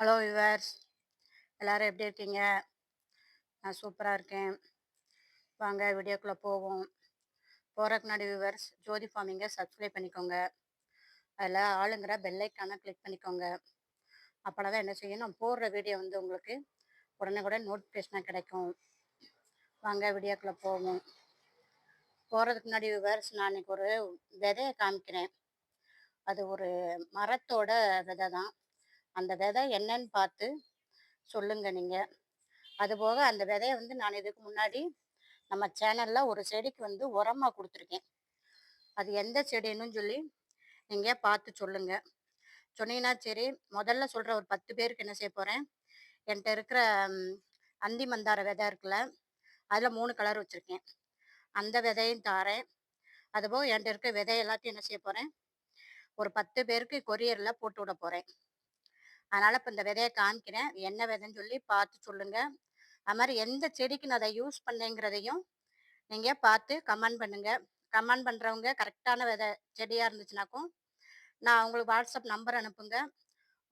Hello viewers எல்லோரும் எப்படி இருக்கீங்க? நான் சூப்பராக இருக்கேன். வாங்க வீடியோக்குள்ளே போவோம். போகிறக்கு முன்னாடி விவர்ஸ் ஜோதி ஃபார்மிங்கை சப்ஸ்கிரைப் பண்ணிக்கோங்க. அதில் ஆளுங்கிற பெல்லைக்கான கிளிக் பண்ணிக்கோங்க. அப்போனா தான் என்ன செய்யும்? நான் போடுற வீடியோ வந்து உங்களுக்கு உடனே கூட நோட்டிஃபிகேஷனாக கிடைக்கும். வாங்க வீடியோக்குள்ளே போவோம். போகிறதுக்கு முன்னாடி விவர்ஸ் நான் இன்னைக்கு ஒரு விதையை காமிக்கிறேன். அது ஒரு மரத்தோட விதை தான் அந்த விதை என்னன்னு பார்த்து சொல்லுங்க நீங்கள் அதுபோக அந்த விதையை வந்து நான் இதுக்கு முன்னாடி நம்ம சேனலில் ஒரு செடிக்கு வந்து உரமாக கொடுத்துருக்கேன். அது எந்த செடின்னு சொல்லி நீங்கள் பார்த்து சொல்லுங்கள் சொன்னீங்கன்னா சரி முதல்ல சொல்கிற ஒரு பத்து பேருக்கு என்ன செய்ய போகிறேன் என்கிட்ட இருக்கிற அந்தி மந்தார விதை இருக்குல்ல அதில் மூணு கலர் வச்சுருக்கேன். அந்த விதையும் தாரேன். அதுபோக என்கிட்ட இருக்க விதை எல்லாத்தையும் என்ன செய்ய போகிறேன் ஒரு பத்து பேருக்கு கொரியரில் போட்டு விட போகிறேன் அதனால் இப்போ இந்த விதையை காமிக்கிறேன். என்ன விதைன்னு சொல்லி பார்த்து சொல்லுங்கள் அது மாதிரி எந்த செடிக்கு நான் அதை யூஸ் பண்ணேங்கிறதையும் நீங்கள் பார்த்து கமெண்ட் பண்ணுங்கள் கமெண்ட் பண்ணுறவங்க கரெக்டான விதை செடியாக இருந்துச்சுனாக்கும் நான் உங்களுக்கு வாட்ஸ்அப் நம்பர் அனுப்புங்க.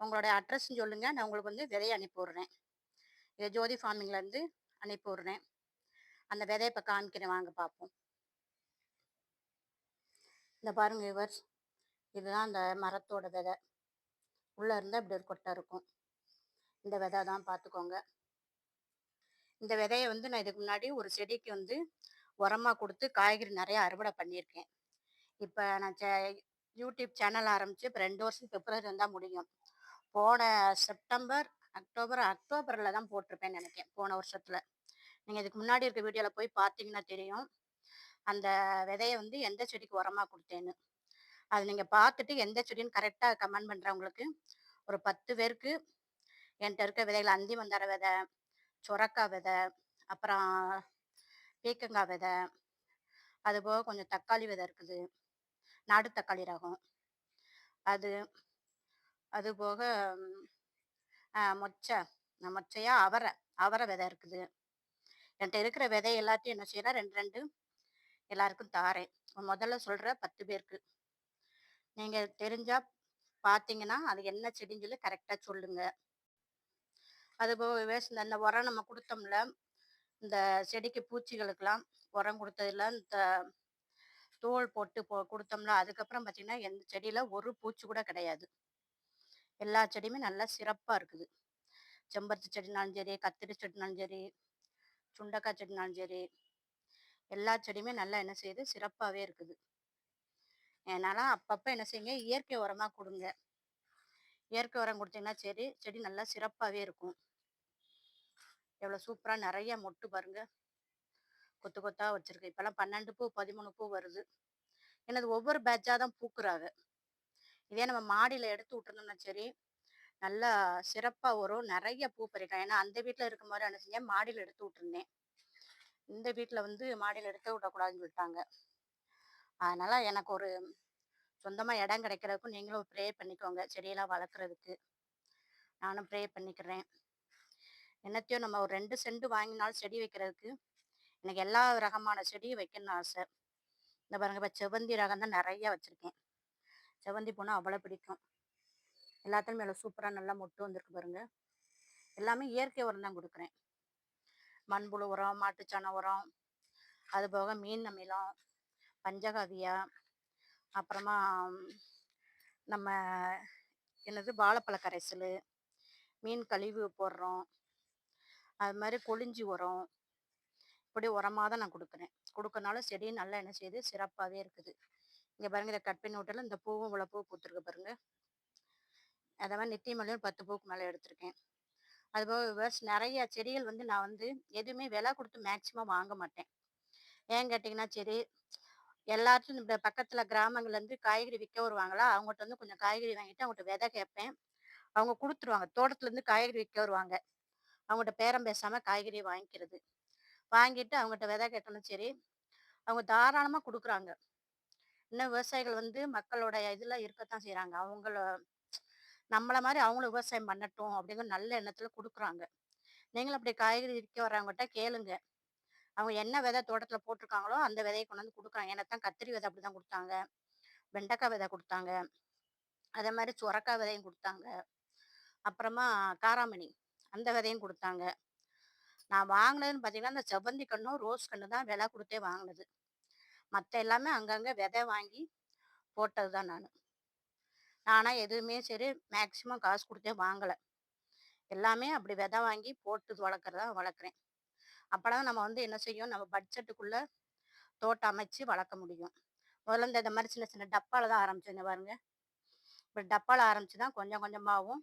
உங்களுடைய அட்ரஸ் சொல்லுங்கள் நான் உங்களுக்கு வந்து விதையை அனுப்பி விட்றேன். இது ஜோதி ஃபார்மிங்லேருந்து அனுப்பிவிட்றேன் அந்த விதையை இப்போ காமிக்கிறேன். வாங்க பார்ப்போம். இந்த பாருங்க விவர்ஸ். இதுதான் அந்த மரத்தோட விதை. உள்ளே இருந்தால் இப்படி ஒரு கொட்டை இருக்கும். இந்த விதை தான் பார்த்துக்கோங்க இந்த விதையை வந்து நான் இதுக்கு முன்னாடி ஒரு செடிக்கு வந்து உரமாக கொடுத்து காய்கறி நிறையா அறுவடை பண்ணியிருக்கேன். இப்போ நான் சே யூடியூப் சேனல் ஆரம்பித்து இப்போ ரெண்டு வருஷம் பிப்ரவரி வந்தால் முடியும். போன செப்டம்பர் அக்டோபர் அக்டோபரில் தான் போட்டிருப்பேன் நினைக்கிறேன் போன வருஷத்தில். நீங்கள் இதுக்கு முன்னாடி இருக்க வீடியோவில் போய் பார்த்தீங்கன்னா தெரியும். அந்த விதையை வந்து எந்த செடிக்கு உரமாக கொடுத்தேன்னு. அது நீங்கள் பார்த்துட்டு எந்த செடின்னு கரெக்டாக கமெண்ட் பண்ணுறவங்களுக்கு ஒரு பத்து பேருக்கு என்கிட்ட இருக்க விதைகள் அந்தி மந்தார விதை சுரக்காய் விதை அப்புறம் பீக்கங்காய் விதை அதுபோக கொஞ்சம் தக்காளி விதை இருக்குது. நாடு தக்காளி ரகம். அது அது போக மொச்சை. மொச்சையா அவரை அவரை விதை இருக்குது. என்கிட்ட இருக்கிற விதை எல்லாத்தையும் என்ன செய்யறேன் ரெண்டு ரெண்டு எல்லாருக்கும் தாரேன். முதல்ல சொல்கிற பத்து பேருக்கு. நீங்கள் தெரிஞ்சால் பார்த்தீங்கன்னா அது என்ன செடின்னு சொல்லி கரெக்டாக சொல்லுங்கள் அதுபோக வேஸ்ட் இந்த உரம் நம்ம கொடுத்தோம்ல இந்த செடிக்கு பூச்சிகளுக்கெல்லாம் உரம் கொடுத்ததில் இந்த தோல் போட்டு போ கொடுத்தோம்ல அதுக்கப்புறம் பார்த்தீங்கன்னா எந்த செடியில் ஒரு பூச்சி கூட கிடையாது. எல்லா செடியுமே நல்லா சிறப்பாக இருக்குது. செம்பருத்தி செடினாலும் சரி கத்திரி செடினாலும் சரி சுண்டக்காய் செடினாலும் சரி எல்லா செடியுமே நல்லா என்ன செய்யுது? சிறப்பாகவே இருக்குது. அதனால் அப்பப்போ என்ன செய்யுங்க இயற்கை உரமாக கொடுங்க. இயற்கை உரம் கொடுத்தீங்கன்னா சரி செடி நல்லா சிறப்பாகவே இருக்கும். எவ்வளோ சூப்பராக நிறைய மொட்டு பாருங்க. கொத்து கொத்தாக வச்சுருக்கு. இப்போல்லாம் பன்னெண்டு பூ பதிமூணு பூ வருது. எனது ஒவ்வொரு பேட்சாக தான் பூக்குறாங்க. இதே நம்ம மாடியில் எடுத்து விட்டுருந்தோம்னா சரி நல்லா சிறப்பாக வரும். நிறைய பூ பறிக்கலாம். ஏன்னா அந்த வீட்டில் இருக்கும் மாதிரி என்ன செஞ்சேன் மாடியில் எடுத்து விட்டுருந்தேன். இந்த வீட்டில் வந்து மாடியில் எடுத்து விடக்கூடாதுன்னு சொல்லிட்டாங்க. அதனால் எனக்கு ஒரு சொந்தமாக இடம் கிடைக்கிறதுக்கும் நீங்களும் ப்ரே பண்ணிக்கோங்க. செடியெல்லாம் வளர்க்குறதுக்கு. நானும் ப்ரே பண்ணிக்கிறேன். என்னத்தையும் நம்ம ஒரு ரெண்டு செண்டு வாங்கினாலும் செடி வைக்கிறதுக்கு எனக்கு எல்லா ரகமான செடியும் வைக்கணும்னு ஆசை. இந்த பாருங்க இப்போ செவந்தி ரகம் தான் நிறைய வச்சுருக்கேன். செவந்தி பூனா அவ்வளோ பிடிக்கும். எல்லாத்துலையும் மேலே சூப்பராக நல்லா மொட்டு வந்திருக்கு பாருங்க. எல்லாமே இயற்கை உரம் தான் கொடுக்குறேன். மண்புழு உரம் மாட்டுச்சாண உரம் அது போக மீன் அமிலம் பஞ்சகவியா அப்புறமா நம்ம என்னது வாழைப்பழ கரைசல் மீன் கழிவு போடுறோம். அது மாதிரி கொழிஞ்சி உரம் இப்படி உரமாக தான் நான் கொடுக்குறேன். கொடுக்கறனால செடி நல்லா என்ன செய்யுது? சிறப்பாகவே இருக்குது. இங்கே பாருங்க இதை கட் பண்ணி விட்டாலும் இந்த பூவும் இவ்வளோ பூ பூத்துருக்கு பாருங்க. அதை மாதிரி மலையும் பத்து பூக்கு மேலே எடுத்திருக்கேன். அதுபோக விவர்ஸ் நிறைய செடிகள் வந்து நான் வந்து எதுவுமே விலை கொடுத்து மேக்சிமம் வாங்க மாட்டேன். ஏன் கேட்டிங்கன்னா சரி எல்லாத்தையும் இந்த பக்கத்தில் கிராமங்கள்லேருந்து காய்கறி விற்க வருவாங்களா? அவங்ககிட்ட வந்து கொஞ்சம் காய்கறி வாங்கிட்டு அவங்ககிட்ட விதை கேட்பேன் அவங்க கொடுத்துருவாங்க. தோட்டத்துலேருந்து காய்கறி விற்க வருவாங்க. அவங்ககிட்ட பேரம் பேசாமல் காய்கறி வாங்கிக்கிறது. வாங்கிட்டு அவங்ககிட்ட விதை கேட்டோம்னு சரி அவங்க தாராளமாக கொடுக்குறாங்க. இன்னும் விவசாயிகள் வந்து மக்களோட இதில் இருக்கத்தான் செய்கிறாங்க அவங்கள நம்மளை மாதிரி அவங்களும் விவசாயம் பண்ணட்டும் அப்படிங்கிற நல்ல எண்ணத்தில் கொடுக்குறாங்க. நீங்களும் அப்படி காய்கறி விற்க வர்றவங்ககிட்ட கேளுங்க. அவங்க என்ன விதை தோட்டத்தில் போட்டிருக்காங்களோ அந்த விதையை கொண்டு வந்து கொடுக்குறாங்க. எனக்கு தான் கத்திரி விதை அப்படி தான் கொடுத்தாங்க. வெண்டைக்காய் விதை கொடுத்தாங்க. அதே மாதிரி சுரக்காய் விதையும் கொடுத்தாங்க. அப்புறமா காராமணி அந்த விதையும் கொடுத்தாங்க. நான் வாங்கினதுன்னு பார்த்தீங்கன்னா இந்த செவ்வந்தி கண்ணும் ரோஸ் கன்று தான் விலை கொடுத்தே வாங்கினது. மற்ற எல்லாமே அங்கங்கே விதை வாங்கி போட்டது தான் நான். நானாக எதுவுமே சரி மேக்சிமம் காசு கொடுத்தே வாங்கலை. எல்லாமே அப்படி விதை வாங்கி போட்டு வளர்க்குறதா வளர்க்குறேன். அப்போனா நம்ம வந்து என்ன செய்யும்? நம்ம பட்ஜெட்டுக்குள்ளே தோட்டம் அமைச்சு வளர்க்க முடியும். முதல்ல இந்த இந்த மாதிரி சின்ன சின்ன டப்பாவில் தான் ஆரம்பிச்சேன் பாருங்க. இப்போ டப்பாவில் ஆரம்பிச்சு தான் கொஞ்சம் கொஞ்சமாகவும்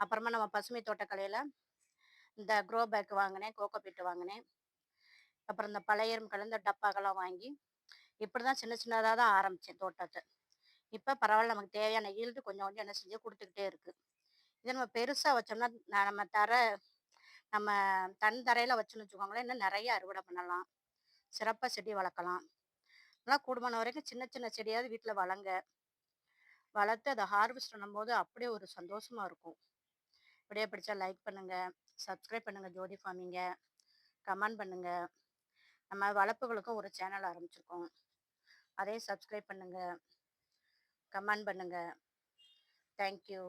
அப்புறமா நம்ம பசுமை தோட்டக்கலையில் இந்த க்ரோ பேக் வாங்கினேன் கோகோ பீட்டு வாங்கினேன். அப்புறம் இந்த பழைய கலந்த டப்பாக்கெல்லாம் வாங்கி இப்படி தான் சின்ன சின்னதாக தான் ஆரம்பித்தேன் தோட்டத்தை. இப்போ பரவாயில்ல நமக்கு தேவையான ஈல்டு கொஞ்சம் கொஞ்சம் என்ன செஞ்சு கொடுத்துக்கிட்டே இருக்குது இதை நம்ம பெருசாக வச்சோம்னா நம்ம தர நம்ம தன் தரையில் வச்சுன்னு வச்சுக்கோங்களேன் இன்னும் நிறைய அறுவடை பண்ணலாம். சிறப்பாக செடி வளர்க்கலாம். நல்லா கூடுமான வரைக்கும் சின்ன சின்ன செடியாவது வீட்டில் வளங்க. வளர்த்து அதை ஹார்வெஸ்ட் பண்ணும்போது அப்படியே ஒரு சந்தோஷமாக இருக்கும். இப்படியே பிடிச்சா லைக் பண்ணுங்கள் சப்ஸ்கிரைப் பண்ணுங்கள் ஜோதி ஃபார்மிங்க. கமெண்ட் பண்ணுங்கள் நம்ம வளர்ப்புகளுக்கும் ஒரு சேனல் ஆரம்பிச்சிருக்கோம். அதையும் சப்ஸ்கிரைப் பண்ணுங்கள் கமெண்ட் பண்ணுங்கள் தேங்க்யூ